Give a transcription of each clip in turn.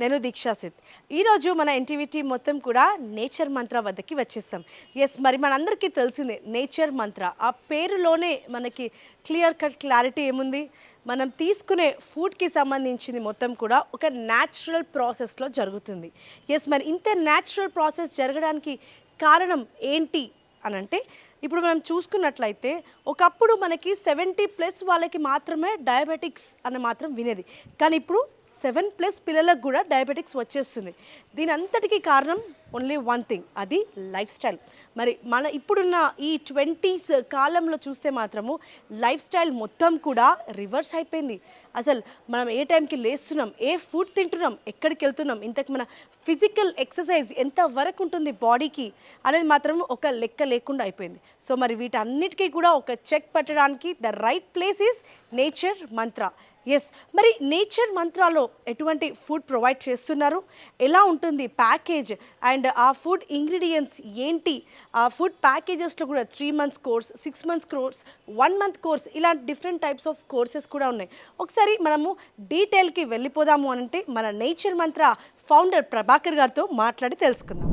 నేను దీక్షా సిత్ ఈరోజు మన ఎన్టీవీ టీం మొత్తం కూడా నేచర్ మంత్ర వద్దకి వచ్చేస్తాం. ఎస్ మరి మనందరికీ తెలిసిందే నేచర్ మంత్ర. ఆ పేరులోనే మనకి క్లియర్ కట్ క్లారిటీ ఏముంది? మనం తీసుకునే ఫుడ్కి సంబంధించింది మొత్తం కూడా ఒక న్యాచురల్ ప్రాసెస్లో జరుగుతుంది. ఎస్ మరి ఇంత న్యాచురల్ ప్రాసెస్ జరగడానికి కారణం ఏంటి అని అంటే ఇప్పుడు మనం చూసుకున్నట్లయితే ఒకప్పుడు మనకి సెవెంటీ ప్లస్ వాళ్ళకి మాత్రమే డయాబెటిక్స్ అని మాత్రం వినేది. కానీ ఇప్పుడు సెవెన్ ప్లస్ పిల్లలకు కూడా డయాబెటిక్స్ వచ్చేస్తుంది. దీని అంతటికీ కారణం ఓన్లీ వన్ థింగ్ అది లైఫ్ స్టైల్. మరి మన ఇప్పుడున్న ఈ ట్వంటీస్ కాలంలో చూస్తే మాత్రము లైఫ్ స్టైల్ మొత్తం కూడా రివర్స్ అయిపోయింది. అసలు మనం ఏ టైంకి లేస్తున్నాం ఏ ఫుడ్ తింటున్నాం ఎక్కడికి వెళ్తున్నాం ఇంతకు మన ఫిజికల్ ఎక్సర్సైజ్ ఎంత వరకు ఉంటుంది బాడీకి అనేది మాత్రం ఒక లెక్క లేకుండా అయిపోయింది. సో మరి వీటన్నిటికీ కూడా ఒక చెక్ పెట్టడానికి the right place is Nature Mantra. Yes మరి నేచర్ మంత్రాలో ఎటువంటి ఫుడ్ ప్రొవైడ్ చేస్తున్నారు? ఎలా ఉంటుంది ప్యాకేజ్ అండ్ అండ్ ఆ ఫుడ్ ఇంగ్రీడియంట్స్ ఏంటి? ఆ ఫుడ్ ప్యాకేజెస్లో కూడా three months course six months course one month course ఇలాంటి డిఫరెంట్ టైప్స్ ఆఫ్ కోర్సెస్ కూడా ఉన్నాయి. ఒకసారి మనము డీటెయిల్కి వెళ్ళిపోదాము అని అంటే మన నేచర్ మంత్ర ఫౌండర్ ప్రభాకర్ గారితో మాట్లాడి తెలుసుకుందాం.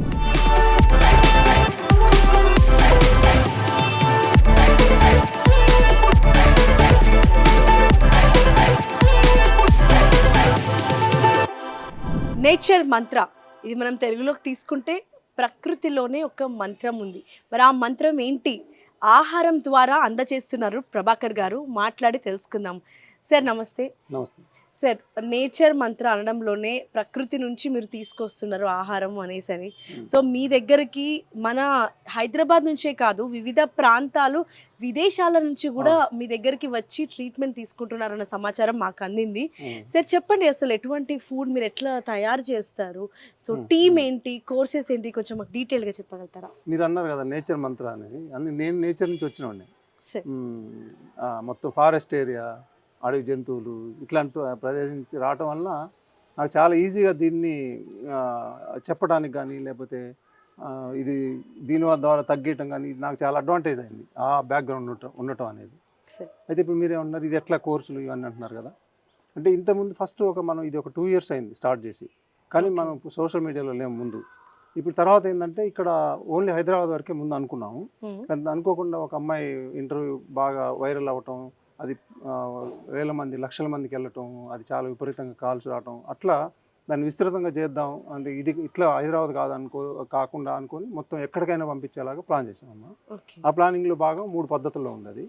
నేచర్ మంత్ర ఇది మనం తెలుగులోకి తీసుకుంటే ప్రకృతిలోనే ఒక మంత్రం ఉంది. మరి ఆ మంత్రం ఏంటి? ఆహారం ద్వారా అందజేస్తున్నారు ప్రభాకర్ గారు. మాట్లాడి తెలుసుకుందాం. సార్ నమస్తే. నమస్తే. సార్ నేచర్ మంత్ర అనడంలోనే ప్రకృతి నుంచి మీరు తీసుకొస్తున్నారు ఆహారం అనేసి అని సో మీ దగ్గరికి మన హైదరాబాద్ నుంచే కాదు వివిధ ప్రాంతాలు విదేశాల నుంచి కూడా మీ దగ్గరికి వచ్చి ట్రీట్మెంట్ తీసుకుంటున్నారన్న సమాచారం మాకు అందింది. సార్ చెప్పండి అసలు ఎటువంటి ఫుడ్ మీరు ఎట్లా తయారు చేస్తారు? So Hmm. టీమ్ ఏంటి కోర్సెస్ ఏంటి కొంచెం మాకు డీటెయిల్గా చెప్పగలుగుతారా? మీరు అన్నారు కదా నేచర్ మంత్ర అనేది నేను నేచర్ నుంచి. ఆ, మొత్తం ఫారెస్ట్ ఏరియా అడవి జంతువులు ఇట్లాంటి ప్రదేశం నుంచి రావటం వల్ల నాకు చాలా ఈజీగా దీన్ని చెప్పడానికి కానీ లేకపోతే ఇది దీని ద్వారా తగ్గటం కానీ ఇది నాకు చాలా అడ్వాంటేజ్ అయింది ఆ బ్యాక్గ్రౌండ్ ఉండటం ఉండటం అనేది. అయితే ఇప్పుడు మీరు ఏమన్నారు ఇది ఎట్లా కోర్సులు ఇవన్నీ అంటున్నారు కదా? అంటే ఇంతకుముందు ఫస్ట్ ఒక మనం ఇది ఒక టూ ఇయర్స్ అయింది స్టార్ట్ చేసి. కానీ. మనం సోషల్ మీడియాలో లేము ముందు. ఇప్పుడు తర్వాత ఏంటంటే ఇక్కడ ఓన్లీ హైదరాబాద్ వరకే ముందు అనుకున్నాము. కానీ అనుకోకుండా ఒక అమ్మాయి ఇంటర్వ్యూ బాగా వైరల్ అవ్వటం అది వేల మంది లక్షల మందికి వెళ్ళటం అది చాలా విపరీతంగా కాల్స్ రావటం అట్లా దాన్ని విస్తృతంగా చేద్దాం అంటే ఇది ఇట్లా హైదరాబాద్ కాదనుకో కాకుండా అనుకొని మొత్తం ఎక్కడికైనా పంపించేలాగా ప్లాన్ చేసామమ్మా ఆ ప్లానింగ్లో భాగం మూడు పద్ధతుల్లో ఉంది అది.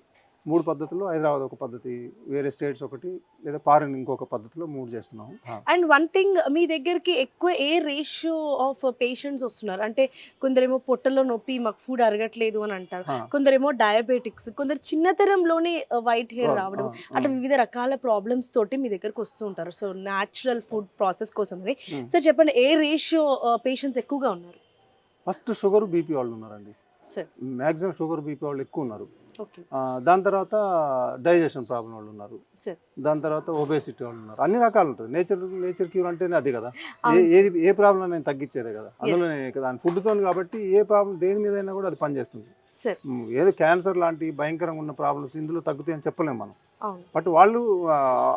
మూడు పద్ధతుల్లో హైదరాబాద్ ఒక పద్ధతి వేరే స్టేట్స్ ఒకటి లేదా ఫారిన్ ఇంకొక పద్ధతిలో మూడు చేస్తున్నాం అండ్ వన్ థింగ్ మీ దగ్గరికి ఎక్కువ ఏ రేషియో ఆఫ్ పేషెంట్స్ వస్తున్నారు? అంటే కొందరేమో పొట్టలో నొప్పి మాకు ఫుడ్ అరగట్లేదు అని అంటారు. కొందరేమో డయాబెటిక్స్ కొందరు చిన్నతనంలోనే వైట్ హెయిర్ రావడం అంటే. వివిధ రకాల ప్రాబ్లమ్స్ తోటి మీ దగ్గరకు వస్తూ ఉంటారు. సో న్యాచురల్ ఫుడ్ ప్రాసెస్ కోసం అని. సార్ చెప్పండి ఏ రేషియో పేషెంట్స్ ఎక్కువగా ఉన్నారు? ఫస్ట్ షుగర్ బీపీ వాళ్ళు ఉన్నారండి. సార్. మ్యాక్సిమం షుగర్ బీపీ వాళ్ళు ఎక్కువ ఉన్నారు. దాని తర్వాత డైజెషన్ ప్రాబ్లం వాళ్ళు ఉన్నారు. దాని తర్వాత ఒబేసిటీ వాళ్ళు ఉన్నారు. అన్ని రకాలు ఉంటుంది నేచర్ నేచర్ క్యూర్ అంటేనే అది కదా. ఏది ఏ ప్రాబ్లం నేను తగ్గించేదే కదా. అందులోనే దాని ఫుడ్తో కాబట్టి ఏ ప్రాబ్లం దేని మీదైనా కూడా అది పనిచేస్తుంది. ఏదో క్యాన్సర్ లాంటి భయంకరంగా ఉన్న ప్రాబ్లమ్స్ ఇందులో తగ్గుతాయని చెప్పలేము మనం. బట్ వాళ్ళు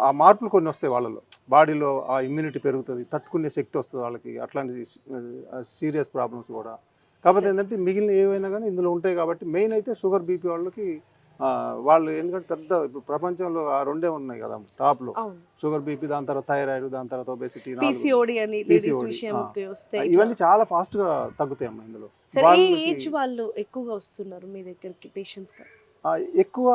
ఆ మార్పులు కొన్ని వస్తాయి వాళ్ళలో. బాడీలో ఆ ఇమ్యూనిటీ పెరుగుతుంది తట్టుకునే శక్తి వస్తుంది వాళ్ళకి. అట్లాంటి సీరియస్ ప్రాబ్లమ్స్ కూడా. కాకపోతే. ఏంటంటే మిగిలిన ఏవైనా కానీ ఇందులో ఉంటాయి కాబట్టి మెయిన్ అయితే షుగర్ బీపీ వాళ్ళకి వాళ్ళు ఎందుకంటే పెద్ద ఇప్పుడు ప్రపంచంలో ఆ రెండే ఉన్నాయి కదా టాప్లో. అవును. షుగర్ బీపీ దాని తర్వాత థైరాయిడ్ దాని తర్వాత ఒబేసిటీ ఇవన్నీ చాలా ఫాస్ట్గా తగ్గుతాయమ్మా ఇందులో. సార్ ఏ వాళ్ళకి- ఏజ్ వాళ్ళు ఎక్కువగా వస్తున్నారు మీ దగ్గరికి పేషెంట్స్ ఎక్కువ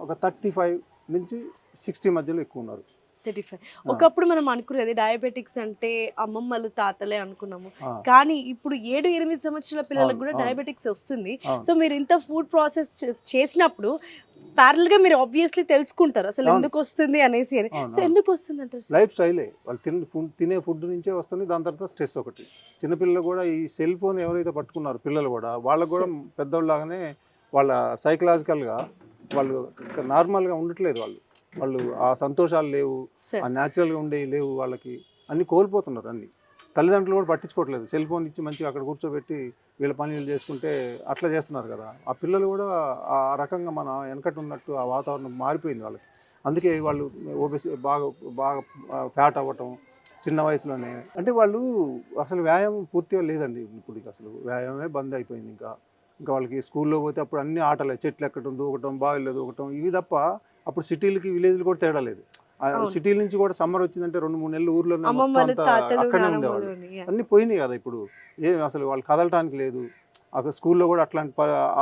ఒక థర్టీ ఫైవ్ నుంచి సిక్స్టీ మధ్యలో ఎక్కువ ఉన్నారు. థర్టీ ఫైవ్ ఒకప్పుడు మనం అనుకునేది డయాబెటిక్స్ అంటే అమ్మమ్మలు తాతలే అనుకున్నాము. కానీ ఇప్పుడు ఏడు ఎనిమిది సంవత్సరాల పిల్లలకు కూడా. డయాబెటిక్స్ వస్తుంది. సో మీరు ఇంత ఫుడ్ ప్రాసెస్ చేసినప్పుడు ప్యారల్గా మీరు ఆబ్వియస్లీ తెలుసుకుంటారు. అసలు. ఎందుకు వస్తుంది అనేసి అని. సో. ఎందుకు వస్తుంది అంటారు లైఫ్ స్టైలే వాళ్ళు తిన ఫుడ్ తినే ఫుడ్ నుంచే వస్తుంది దాని తర్వాత స్ట్రెస్ ఒకటి. చిన్నపిల్లలు కూడా ఈ సెల్ ఫోన్ ఎవరైతే పట్టుకున్నారో పిల్లలు కూడా వాళ్ళకు కూడా పెద్దోళ్ళలాగానే వాళ్ళ సైకలాజికల్గా వాళ్ళు నార్మల్గా ఉండట్లేదు వాళ్ళు. వాళ్ళు ఆ సంతోషాలు లేవు ఆ న్యాచురల్గా ఉండేవి లేవు వాళ్ళకి. అన్ని కోల్పోతున్నారు అన్ని. తల్లిదండ్రులు కూడా పట్టించుకోవట్లేదు. సెల్ ఫోన్ ఇచ్చి మంచిగా అక్కడ కూర్చోబెట్టి వీళ్ళ పనులు చేసుకుంటే అట్లా చేస్తున్నారు కదా. ఆ పిల్లలు కూడా ఆ రకంగా మన వెనకటి ఉన్నట్టు ఆ వాతావరణం మారిపోయింది వాళ్ళకి. అందుకే వాళ్ళు ఓబెసి బాగా బాగా ఫ్యాట్ అవ్వటం చిన్న వయసులోనే. అంటే వాళ్ళు అసలు వ్యాయామం పూర్తిగా లేదండి ఇప్పుడు అసలు. వ్యాయామమే బంద్ అయిపోయింది ఇంకా. ఇంకా వాళ్ళకి స్కూల్లో పోతే అప్పుడు అన్ని ఆటలే. చెట్లు ఎక్కడం దూకటం బావిలో దూకటం ఇవి తప్ప అప్పుడు సిటీలకి విలేజ్లు కూడా తేడా లేదు. సిటీల నుంచి కూడా సమ్మర్ వచ్చిందంటే రెండు మూడు నెలలు ఊర్లో అక్కడనే ఉండేవాళ్ళు. అన్ని పోయినాయి కదా ఇప్పుడు. ఏం అసలు వాళ్ళు కదలటానికి లేదు. అక్కడ స్కూల్లో కూడా అట్లాంటి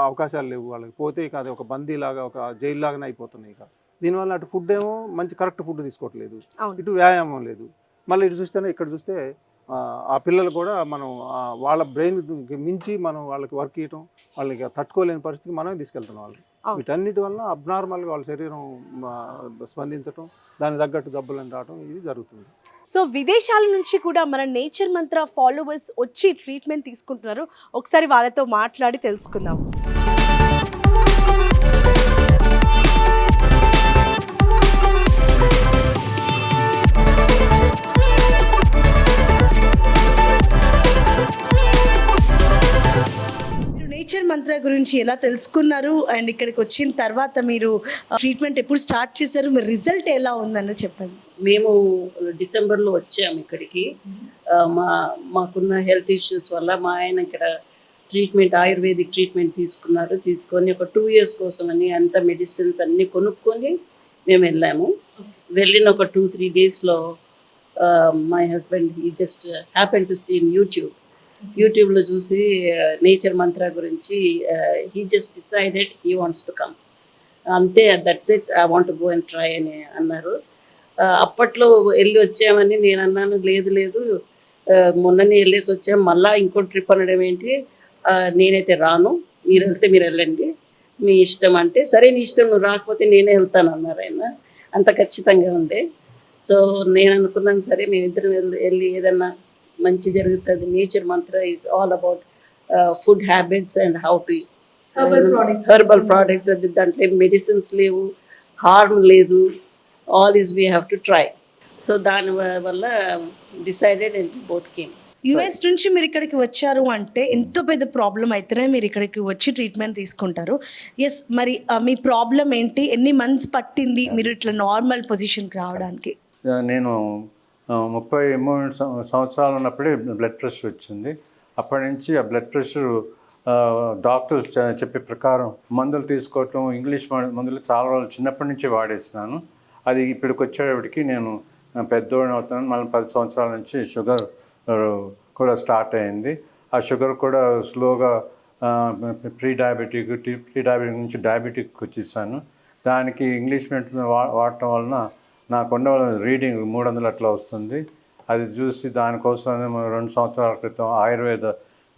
అవకాశాలు లేవు. వాళ్ళకి పోతే ఇక అది ఒక బందీ లాగా ఒక జైలు లాగానే అయిపోతున్నాయి ఇక. దీనివల్ల అటు ఫుడ్ ఏమో మంచి కరెక్ట్ ఫుడ్ తీసుకోవట్లేదు. ఇటు వ్యాయామం లేదు. మళ్ళీ ఇటు చూస్తేనే ఇక్కడ చూస్తే ఆ, పిల్లలు కూడా మనం వాళ్ళ బ్రెయిన్ మించి మనం వాళ్ళకి వర్క్ ఇవ్వటం వాళ్ళకి తట్టుకోలేని పరిస్థితికి మనమే తీసుకెళ్తున్నాం వాళ్ళు. వీటన్నిటి వల్ల అబ్నార్మల్గా వాళ్ళ శరీరం స్పందించటం దానికి తగ్గట్టు జబ్బులను రావటం ఇది జరుగుతుంది. సో విదేశాల నుంచి కూడా మన నేచర్ మంత్ర ఫాలోవర్స్ వచ్చి ట్రీట్మెంట్ తీసుకుంటున్నారు. ఒకసారి వాళ్ళతో మాట్లాడి తెలుసుకుందాం. నేచర్ గురించి ఎలా తెలుసుకున్నారు? అండ్ ఇక్కడికి వచ్చిన తర్వాత మీరు ట్రీట్మెంట్ ఎప్పుడు స్టార్ట్ చేశారు? మీ రిజల్ట్ ఎలా ఉందని చెప్పండి. మేము డిసెంబర్లో వచ్చాము ఇక్కడికి. మా మాకున్న హెల్త్ ఇష్యూస్ వల్ల మా ఆయన ఇక్కడ ట్రీట్మెంట్ ఆయుర్వేదిక్ ట్రీట్మెంట్ తీసుకున్నారు. తీసుకొని ఒక టూ ఇయర్స్ కోసం అని అంత మెడిసిన్స్ అన్నీ కొనుక్కొని మేము వెళ్ళాము. వెళ్ళిన ఒక టూ త్రీ డేస్లో మై హస్బెండ్ ఈ just happen to seem YouTube యూట్యూబ్లో చూసి నేచర్ మంత్ర గురించి he just decided he wants to come అంతే that's it I want go and try అని అన్నారు. అప్పట్లో వెళ్ళి వచ్చామని నేను అన్నాను లేదు లేదు మొన్ననే వెళ్ళేసి వచ్చాం మళ్ళీ ఇంకో ట్రిప్ అనడం ఏంటి? నేనైతే రాను మీరు వెళ్తే మీరు వెళ్ళండి మీ ఇష్టం అంటే సరే నీ ఇష్టం నువ్వు రాకపోతే నేనే వెళ్తాను అన్నారు ఆయన. అంత ఖచ్చితంగా ఉండే. సో నేను అనుకున్నాను సరే మేమిద్దరం వెళ్ళి వెళ్ళి ఏదన్నా మంచి జరుగుతుంది. Nature Mantra is all about food habits and how to. Herbal products అది దాంట్లో మెడిసిన్స్ లేవు హార్మ్ లేదు. All is we have to try so దాని వల్ల decided and both came US నుంచి మీరు ఇక్కడికి వచ్చారు అంటే ఎంతో పెద్ద ప్రాబ్లం అయితేనే మీరు ఇక్కడికి వచ్చి ట్రీట్మెంట్ తీసుకుంటారు. ఎస్ మరి మీ ప్రాబ్లం ఏంటి? ఎన్ని మంత్స్ పట్టింది? మీరు ఇట్లా నార్మల్ పొజిషన్కి రావడానికి? నేను ముప్పై మూడు సంవత్సరాలు ఉన్నప్పుడే బ్లడ్ ప్రెషర్ వచ్చింది. అప్పటి నుంచి ఆ బ్లడ్ ప్రెషర్ డాక్టర్స్ చెప్పే ప్రకారం మందులు తీసుకోవటం ఇంగ్లీష్ మందులు చాలా రోజులు చిన్నప్పటి నుంచి వాడేసినాను అది ఇప్పటికి వచ్చేటప్పటికి నేను పెద్దోడిని అవుతున్నాను. మళ్ళీ పది సంవత్సరాల నుంచి షుగర్ కూడా స్టార్ట్ అయింది. ఆ షుగర్ కూడా స్లోగా ప్రీ డయాబెటిక్ ప్రీ డయాబెటిక్ నుంచి డయాబెటిక్ వచ్చేసాను. దానికి ఇంగ్లీష్ మెడిసిన్ వా వాడటం వలన నాకున్న రీడింగ్ మూడు వందలు అట్లా వస్తుంది. అది చూసి దానికోసం రెండు సంవత్సరాల క్రితం ఆయుర్వేద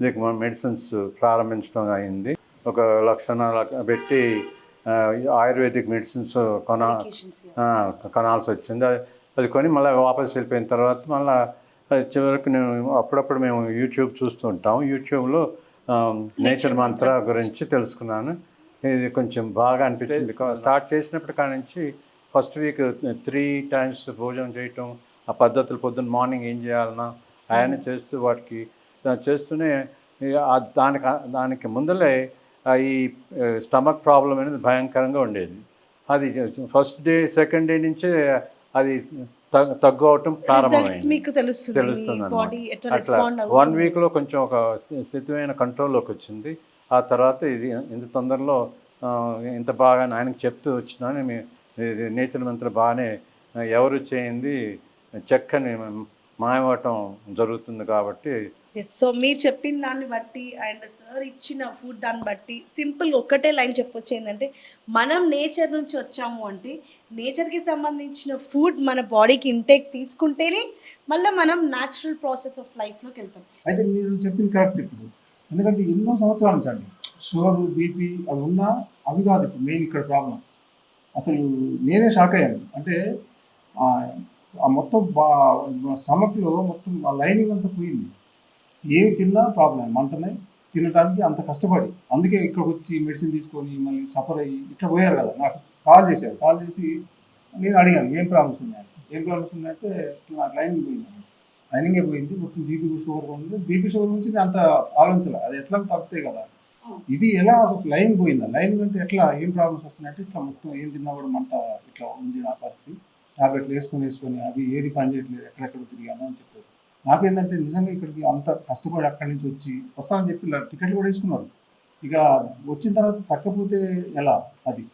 దీనికి మెడిసిన్స్ ప్రారంభించడం అయింది. ఒక లక్షణ పెట్టి ఆ, ఆయుర్వేదిక్ మెడిసిన్స్ కొన ఆ, కొనాల్సి వచ్చింది. అది అది కొని మళ్ళీ వాపస్ వెళ్ళిపోయిన తర్వాత మళ్ళీ చివరికి నేను అప్పుడప్పుడు మేము యూట్యూబ్ చూస్తూ ఉంటాం యూట్యూబ్లో నేచర్ మంత్ర గురించి తెలుసుకున్నాను. ఇది కొంచెం బాగా అనిపించింది. స్టార్ట్ చేసినప్పటి కాడ నుంచి ఫస్ట్ వీక్ త్రీ టైమ్స్ భోజనం చేయటం ఆ పద్ధతులు పొద్దున్న మార్నింగ్ ఏం చేయాలన్నా అవన్నీ చేస్తూ వాటికి చేస్తూనే దానికి దానికి ముందలే ఈ స్టమక్ ప్రాబ్లం అనేది భయంకరంగా ఉండేది. అది ఫస్ట్ డే సెకండ్ డే నుంచే అది తగ్- తగ్గు అవటం ప్రారంభమైంది. మీకు తెలుస్తుంది వన్ వీక్లో కొంచెం ఒక స్థితిమైన కంట్రోల్లోకి వచ్చింది. ఆ తర్వాత ఇది ఇంత తొందరలో ఇంత బాగా ఆయనకు చెప్తూ వచ్చినాను మీ ఇది నేచర్ మంత్ర బాగానే ఎవరు చేయింది చెక్కని మాయమవటం జరుగుతుంది కాబట్టి. ఎస్ సో మీరు చెప్పిన దాన్ని బట్టి అండ్ సార్ ఇచ్చిన ఫుడ్ దాన్ని బట్టి సింపుల్ ఒక్కటే లైన్ చెప్పొచ్చు ఏంటంటే మనం నేచర్ నుంచి వచ్చాము అంటే నేచర్కి సంబంధించిన ఫుడ్ మన బాడీకి ఇంటేక్ తీసుకుంటేనే మళ్ళీ మనం న్యాచురల్ ప్రాసెస్ ఆఫ్ లైఫ్లోకి వెళ్తాం. అయితే మీరు చెప్పింది కరెక్ట్ ఇప్పుడు. ఎందుకంటే ఎన్నో సంవత్సరాల నుంచి అండి షుగర్ బీపీ అవి ఉన్నా అవి కాదు ఇప్పుడు మెయిన్ ఇక్కడ ప్రాబ్లం అసలు నేనే షాక్ అయ్యాను. అంటే ఆ మొత్తం బా స్టమక్లో మొత్తం ఆ లైనింగ్ అంతా పోయింది. ఏమి తిన్నా ప్రాబ్లం మంటనే తినడానికి అంత కష్టపడి. అందుకే ఇక్కడికి వచ్చి మెడిసిన్ తీసుకొని మళ్ళీ సఫర్ అయ్యి ఇట్లా పోయారు కదా. నాకు కాల్ చేశారు. కాల్ చేసి నేను అడిగాను ఏం ప్రాబ్లమ్స్ ఉన్నాయి? ఏం ప్రాబ్లమ్స్ ఉన్నాయంటే నాకు లైనింగ్ పోయింది లైనింగే పోయింది? మొత్తం బీపీ షుగర్ ఉంది బీపీ షుగర్ గురించి నేను అంత ఆలోచించలే. అది ఎట్లా తగ్గుతాయి కదా. ఇది ఎలా అసలు లైన్ పోయిందా? లైన్ అంటే ఎట్లా ఏం ప్రాబ్లమ్స్ వస్తున్నాయంటే ఇట్లా మొత్తం ఏం తిన్నా కూడా మంట ఇట్లా ఉంది నా పరిస్థితి. టాబ్లెట్లు వేసుకొని వేసుకొని అవి ఏది పని చేయట్లేదు ఎక్కడెక్కడ తిరిగాను అని చెప్పారు. నాకేంటంటే నిజంగా ఇక్కడికి అంత కష్టపడి అక్కడి నుంచి వచ్చి వస్తామని చెప్పి టికెట్లు కూడా వేసుకున్నారు. ఇక వచ్చిన తర్వాత తగ్గపోతే ఎలా? అది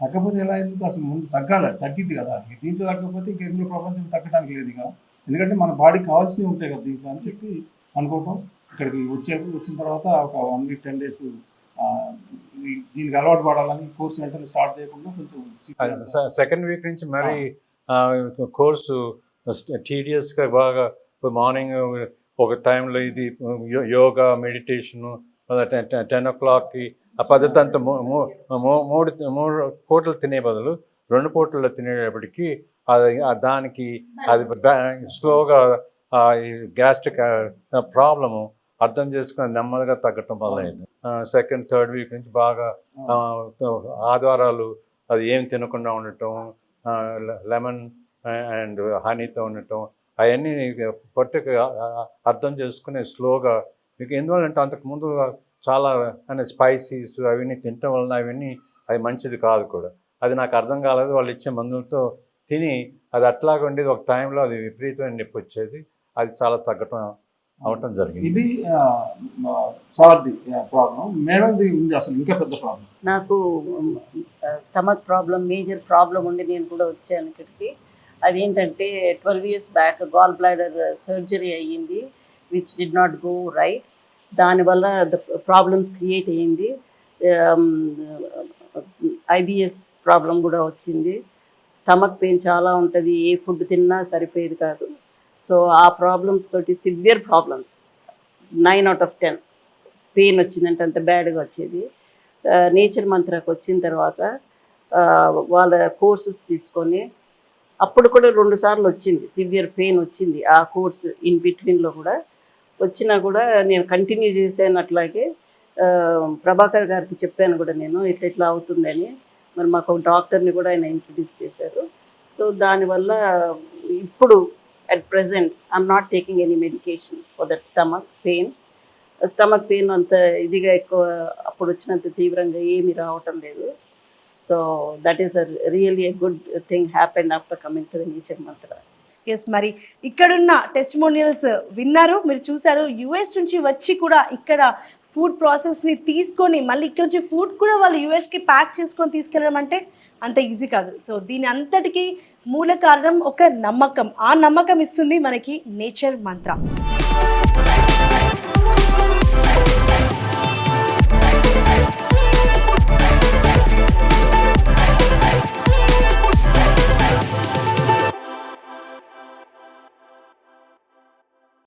తగ్గపోతే ఎలా ఎందుకు? అసలు ముందు తగ్గాలి తగ్గిద్ది కదా. దీంట్లో తగ్గకపోతే ఇంక ఎందులో ప్రపంచం తగ్గడానికి లేదు ఇక. ఎందుకంటే మన బాడీకి కావాల్సినవి ఉంటాయి కదా దీంట్లో అని చెప్పి అనుకోవటం ఇక్కడికి వచ్చే వచ్చిన తర్వాత ఒక వన్ వీక్ టెన్ డేస్ దీనికి అలవాటు పడాలని కోర్స్ వెంటనే స్టార్ట్ చేయకుండా కొంచెం సెకండ్ వీక్ నుంచి మరి కోర్సు టీడియస్గా బాగా మార్నింగ్ ఒక టైంలో ఇది యోగా మెడిటేషను టెన్ ఓ క్లాక్కి ఆ పద్ధతి అంతా మూ- మూ- మూ- మూడు మూడు పూటలు తినే బదులు రెండు పూటల్లో తినేటప్పటికి అది దానికి అది స్లోగా గ్యాస్ట్రిక్ ప్రాబ్లము అర్థం చేసుకొని నెమ్మదిగా తగ్గటం మొదలైంది. సెకండ్ థర్డ్ వీక్ నుంచి బాగా ఆ, ఆదివారాలు అది ఏం తినకుండా ఉండటం లెమన్ అండ్ హనీతో ఉండటం అవన్నీ పొట్టకి అర్థం చేసుకుని స్లోగా మీకు ఎందువల్లంటే అంతకుముందు చాలా అంటే స్పైసీస్ అవన్నీ తినటం వలన అవన్నీ అది మంచిది కాదు కూడా. అది నాకు అర్థం కాలేదు. వాళ్ళు ఇచ్చే మందులతో తిని అది అట్లాగా ఉండేది ఒక టైంలో అది విపరీతమైన నొప్పి వచ్చేది. అది చాలా తగ్గటం అవటం జరిగింది. ఇది సార్ది ప్రాబ్లం. మేడంది ఉంది అసలు ఇంకా పెద్ద ప్రాబ్లం. నాకు స్టమక్ ప్రాబ్లం మేజర్ ప్రాబ్లం ఉండి నేను కూడా వచ్చాను ఇక్కడికి అదేంటంటే twelve years back gall bladder surgery అయ్యింది which did not go right. దానివల్ల ద ప్రాబ్లమ్స్ క్రియేట్ అయ్యింది. ఐబిఎస్ ప్రాబ్లం కూడా వచ్చింది. స్టమక్ పెయిన్ చాలా ఉంటుంది ఏ ఫుడ్ తిన్నా సరిపోయేది కాదు. సో ఆ ప్రాబ్లమ్స్ తోటి severe problems nine out of ten pain వచ్చిందంటే అంత బ్యాడ్గా వచ్చేది. నేచర్ మంత్రాకి వచ్చిన తర్వాత వాళ్ళ కోర్సెస్ తీసుకొని అప్పుడు కూడా రెండు సార్లు వచ్చింది. సివియర్ పెయిన్ వచ్చింది. ఆ కోర్స్ ఇన్ బిట్వీన్లో కూడా. వచ్చినా కూడా నేను కంటిన్యూ చేశాను అట్లాగే. ప్రభాకర్ గారికి చెప్పాను కూడా నేను ఇట్లా ఇట్లా అవుతుందని. మరి మాకు ఒక డాక్టర్ని కూడా ఆయన ఇంట్రడ్యూస్ చేశారు. సో దానివల్ల ఇప్పుడు at present, I'm not taking any medication for that stomach pain stomach pain అంత ఇదిగా ఎక్కువ అప్పుడు వచ్చినంత తీవ్రంగా ఏమీ రావటం లేదు. So that is a really a good thing happened after coming to the Nature Mantra yes మరి ఇక్కడున్న టెస్టిమోనియల్స్ విన్నారు. మీరు చూసారు యుఎస్ నుంచి వచ్చి కూడా ఇక్కడ ఫుడ్ ప్రాసెస్ని తీసుకొని మళ్ళీ ఇక్కడ నుంచి ఫుడ్ కూడా వాళ్ళు యుఎస్కి ప్యాక్ చేసుకొని తీసుకెళ్ళడం అంటే అంత ఈజీ కాదు. సో దీని అంతటికి మూల కారణం ఒక నమ్మకం. ఆ నమ్మకం ఇస్తుంది మనకి నేచర్ మంత్ర